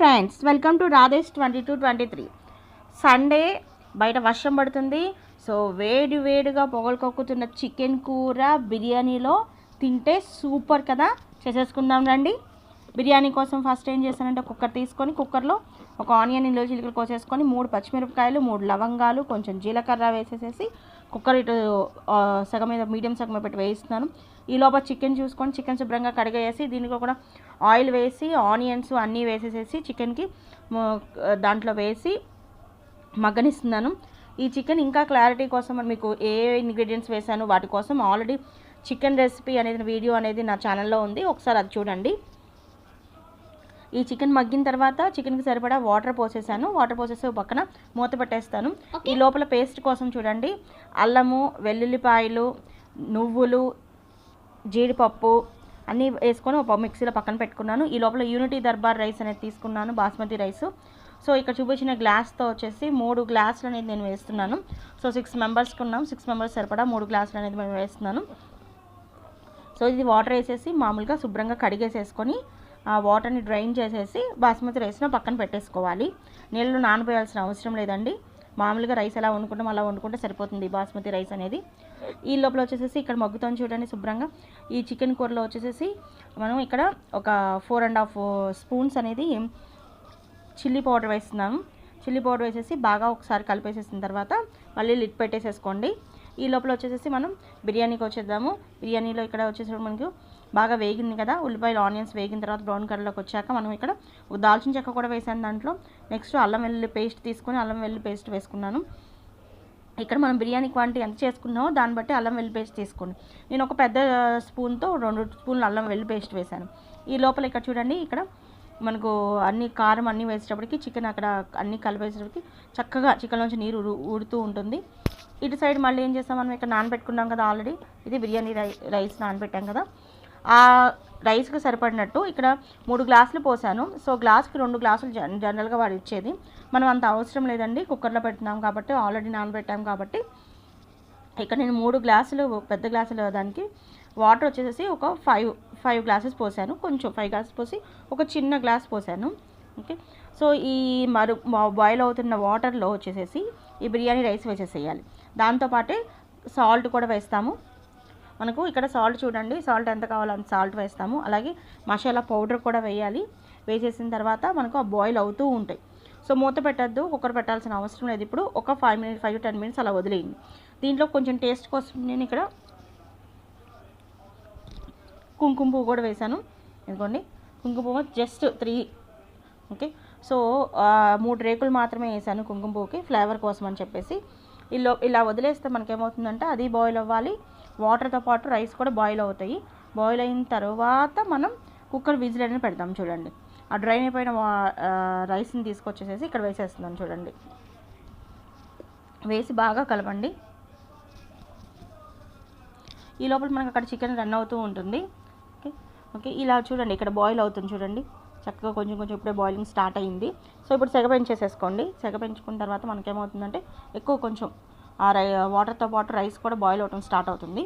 Friends welcome to Radhesh twenty two twenty three Sunday బయట వర్షం పడుతుంది. సో వేడి వేడిగా పొగలు పొగలుకొక్కుతున్న చికెన్ కూర బిర్యానీలో తింటే సూపర్ కదా. చేసేసుకుందాం రండి. బిర్యానీ కోసం ఫస్ట్ ఏం చేశానంటే కుక్కర్ తీసుకొని కుక్కర్లో ఒక ఆనియన్ ఇల్లు చిలుకలు కోసేసుకొని మూడు పచ్చిమిరపకాయలు మూడు లవంగాలు కొంచెం జీలకర్ర వేసేసేసి కుక్కర్ ఇటు సగం మీద మీడియం సగం పెట్టి వేయిస్తున్నాను. ఈ లోపల చికెన్ చూసుకొని చికెన్ శుభ్రంగా కడిగేసి దీనికి కూడా ఆయిల్ వేసి ఆనియన్స్ అన్నీ వేసేసేసి చికెన్కి దాంట్లో వేసి మగ్గనిస్తున్నాను. ఈ చికెన్ ఇంకా క్లారిటీ కోసం మీకు ఏ ఇంగ్రీడియంట్స్ వేసాను వాటి కోసం ఆల్రెడీ చికెన్ రెసిపీ అనేది వీడియో అనేది నా ఛానల్లో ఉంది. ఒకసారి అది చూడండి. ఈ చికెన్ మగ్గిన తర్వాత చికెన్కి సరిపడా వాటర్ పోసేసాను. వాటర్ పోసేసి పక్కన మూత పెట్టేస్తాను. ఈ లోపల పేస్ట్ కోసం చూడండి. అల్లము వెల్లుల్లిపాయలు నువ్వులు జీడిపప్పు అన్నీ వేసుకొని ఒక మిక్సీలో పక్కన పెట్టుకున్నాను. ఈ లోపల యూనిటీ దర్బార్ రైస్ అనేది తీసుకున్నాను బాస్మతి రైస్ సో ఇక్కడ చూపించిన గ్లాస్తో వచ్చేసి మూడు గ్లాసులు అనేది నేను వేస్తున్నాను. సో సిక్స్ మెంబర్స్కి ఉన్నాం. సిక్స్ మెంబర్స్ సరిపడా మూడు గ్లాసులు అనేది నేను వేస్తున్నాను. సో ఇది వాటర్ వేసేసి మామూలుగా శుభ్రంగా కడిగేసేసుకొని ఆ వాటర్ని డ్రైన్ చేసేసి బాస్మతి రైస్ను పక్కన పెట్టేసుకోవాలి. నీళ్ళు నానబోయాల్సిన అవసరం లేదండి. మామూలుగా రైస్ ఎలా వండుకుంటాం అలా వండుకుంటే సరిపోతుంది బాస్మతి రైస్ అనేది. ఈ లోపల వచ్చేసేసి ఇక్కడ మగ్గుతాను చూడండి శుభ్రంగా. ఈ చికెన్ కూరలో వచ్చేసేసి మనం ఇక్కడ ఒక ఫోర్ అండ్ హాఫ్ స్పూన్స్ అనేది చిల్లీ పౌడర్ వేస్తున్నాను చిల్లీ పౌడర్ వేసేసి బాగా ఒకసారి కలిపేసేసిన తర్వాత మళ్ళీ లిట్ పెట్టేసేసుకోండి. ఈ లోపల వచ్చేసేసి మనం బిర్యానీకి వచ్చేద్దాము. బిర్యానీలో ఇక్కడ వచ్చేసి మనకు బాగా వేగింది కదా ఉల్లిపాయలు ఆనియన్స్ వేగిన తర్వాత బ్రౌన్ కలర్లోకి వచ్చాక మనం ఇక్కడ దాల్చిన చెక్క కూడా వేసాను దాంట్లో. నెక్స్ట్ అల్లం వెల్లుల్లి పేస్ట్ తీసుకొని అల్లం వెల్లుల్లి పేస్ట్ వేసుకున్నాను. ఇక్కడ మనం బిర్యానీ క్వాంటిటీ ఎంత చేసుకున్నామో దాన్ని బట్టి అల్లం వెల్లుల్లి పేస్ట్ తీసుకోండి. నేను ఒక పెద్ద స్పూన్తో రెండు స్పూన్లు అల్లం వెల్లుల్లి పేస్ట్ వేశాను ఈ లోపల ఇక్కడ చూడండి ఇక్కడ మనకు అన్ని కారం అన్నీ వేసేటప్పటికి చికెన్ అక్కడ అన్నీ కలిపేసేటప్పటికి చక్కగా చికెన్లోంచి నీరు ఊడుతూ ఉంటుంది. ఇటు సైడ్ మళ్ళీ ఏం చేస్తాం మనం? ఇక్కడ నానబెట్టుకున్నాం కదా ఆల్రెడీ. ఇది బిర్యానీ రై రైస్ నానబెట్టాం కదా. ఆ రైస్కి సరిపడినట్టు ఇక్కడ మూడు గ్లాసులు పోసాను. సో గ్లాస్కి రెండు గ్లాసులు జనరల్గా వాడు ఇచ్చేది. మనం అంత అవసరం లేదండి. కుక్కర్లో పెడుతున్నాం కాబట్టి ఆల్రెడీ నానబెట్టాం కాబట్టి. ఇక్కడ నేను మూడు గ్లాసులు పెద్ద గ్లాసులు దానికి వాటర్ వచ్చేసేసి ఒక ఫైవ్ ఫైవ్ గ్లాసెస్ పోసాను. కొంచెం ఫైవ్ గ్లాసెస్ పోసి ఒక చిన్న గ్లాస్ పోసాను. ఓకే. సో ఈ మరు బాయిల్ అవుతున్న వాటర్లో వచ్చేసేసి ఈ బిర్యానీ రైస్ వేసేసేయాలి. దాంతోపాటే సాల్ట్ కూడా వేస్తాము. మనకు ఇక్కడ సాల్ట్ చూడండి. సాల్ట్ ఎంత కావాలో అంత సాల్ట్ వేస్తాము. అలాగే మసాలా పౌడర్ కూడా వేయాలి. వేసేసిన తర్వాత మనకు ఆ బాయిల్ అవుతూ ఉంటాయి. సో మూత పెట్టద్దు. కుక్కర్ పెట్టాల్సిన అవసరం లేదు ఇప్పుడు. ఒక five minutes five ten minutes అలా వదిలేయండి. దీంట్లో కొంచెం టేస్ట్ కోసం నేను ఇక్కడ కుంకుమ పువ్వు కూడా వేశాను. ఎందుకోండి కుంకుమ పువ్వు జస్ట్ త్రీ. ఓకే. సో మూడు రేకులు మాత్రమే వేసాను కుంకుమ పువ్వుకి. ఫ్లేవర్ కోసం అని చెప్పేసి. ఇలా ఇలా వదిలేస్తే మనకేమవుతుందంటే అది బాయిల్ అవ్వాలి. వాటర్తో పాటు రైస్ కూడా బాయిల్ అవుతాయి. బాయిల్ అయిన తర్వాత మనం కుక్కర్ విజిల్ అనేది పెడతాం చూడండి. ఆ డ్రైన్ అయిపోయిన వా- రైస్ని తీసుకొచ్చేసేసి ఇక్కడ వేసేస్తున్నాం చూడండి. వేసి బాగా కలపండి. ఈ లోపల మనకు అక్కడ చికెన్ రన్ అవుతూ ఉంటుంది. ఓకే? ఓకే? ఇలా చూడండి. ఇక్కడ బాయిల్ అవుతుంది చూడండి. చక్కగా కొంచెం కొంచెం ఇప్పుడే బాయిలింగ్ స్టార్ట్ అయింది. సో ఇప్పుడు సెగ పెంచేసేసుకోండి. సెగ పెంచుకున్న తర్వాత మనకేమవుతుందంటే ఎక్కువ కొంచెం ఆ రై వాటర్తో పాటు రైస్ కూడా బాయిల్ అవడం స్టార్ట్ అవుతుంది.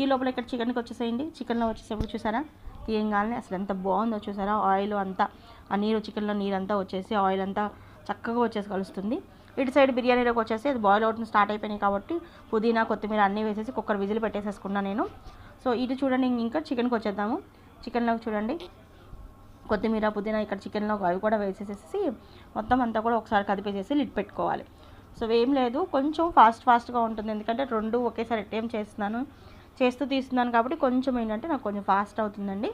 ఈ లోపల ఇక్కడ చికెన్కి వచ్చేసేయండి. చికెన్లో వచ్చేసేప్పుడు చూసారా? తీయంగానే అసలు ఎంత బాగుందో చూసారా? ఆయిల్ అంతా ఆ నీరు చికెన్లో నీరు అంతా వచ్చేసి ఆయిల్ అంతా చక్కగా వచ్చేసి కలుస్తుంది. ఇటు సైడ్ బిర్యానీలోకి వచ్చేసి అది బాయిల్ అవుతుంది స్టార్ట్ అయిపోయినాయి కాబట్టి పుదీనా కొత్తిమీర అన్నీ వేసేసి కుక్కర్ విజిల్ పెట్టేసేసుకున్నాను నేను. సో ఇటు చూడండి ఇంకా చికెన్కి వచ్చేద్దాము. చికెన్లోకి చూడండి. కొత్తిమీర పుదీనా ఇక్కడ చికెన్లో అవి కూడా వేసేసేసి మొత్తం అంతా కూడా ఒకసారి కదిపేసేసి లిట్ పెట్టుకోవాలి. సో ఏం లేదు కొంచెం ఫాస్ట్ ఫాస్ట్గా ఉంటుంది. ఎందుకంటే రెండు ఒకేసారి అటెంప్ చేస్తున్నాను. చేస్తూ తీస్తున్నాను కాబట్టి కొంచెం ఏంటంటే నాకు కొంచెం ఫాస్ట్ అవుతుందండి.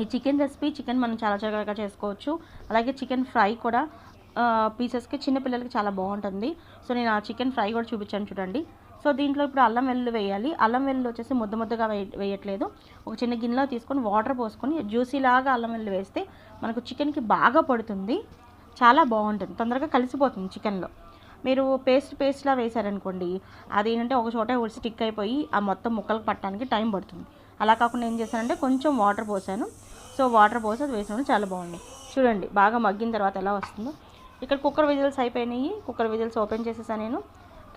ఈ చికెన్ రెసిపీ చికెన్ మనం చాలా చక్కగా చేసుకోవచ్చు. అలాగే చికెన్ ఫ్రై కూడా పీసెస్కి చిన్నపిల్లలకి చాలా బాగుంటుంది. సో నేను ఆ చికెన్ ఫ్రై కూడా చూపించాను చూడండి. సో దీంట్లో ఇప్పుడు అల్లం వెల్లుల్లి వేయాలి. అల్లం వెల్లుల్లి వచ్చేసి ముద్ద ముద్దగా వేయ వేయట్లేదు. ఒక చిన్న గిన్నెలో తీసుకొని వాటర్ పోసుకొని జ్యూసీలాగా అల్లం వెల్లుల్లి వేస్తే మనకు చికెన్కి బాగా పడుతుంది. చాలా బాగుంటుంది. తొందరగా కలిసిపోతుంది చికెన్లో. మీరు పేస్ట్ పేస్ట్లా వేశారనుకోండి అది ఏంటంటే ఒక చోట స్టిక్ అయిపోయి ఆ మొత్తం ముక్కలకు పట్టడానికి టైం పడుతుంది. అలా కాకుండా ఏం చేశానంటే కొంచెం వాటర్ పోసాను. సో వాటర్ పోసి అది వేసినప్పుడు చాలా బాగుంది. చూడండి బాగా మగ్గిన తర్వాత ఎలా వస్తుందో. ఇక్కడ కుక్కర్ విజిల్స్ అయిపోయినాయి. కుక్కర్ విజిల్స్ ఓపెన్ చేసేసాను నేను.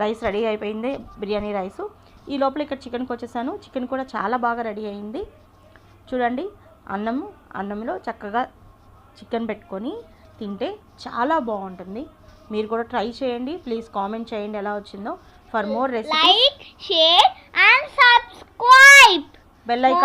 రైస్ రెడీ అయిపోయింది బిర్యానీ రైసు. ఈ లోపల ఇక్కడ చికెన్కి వచ్చేసాను. చికెన్ కూడా చాలా బాగా రెడీ అయింది. చూడండి అన్నము అన్నంలో చక్కగా చికెన్ పెట్టుకొని తింటే చాలా బాగుంటుంది. మీరు కూడా ట్రై చేయండి. ప్లీజ్ కామెంట్ చేయండి ఎలా వచ్చిందో. For more recipe Like, share, and subscribe. Bell icon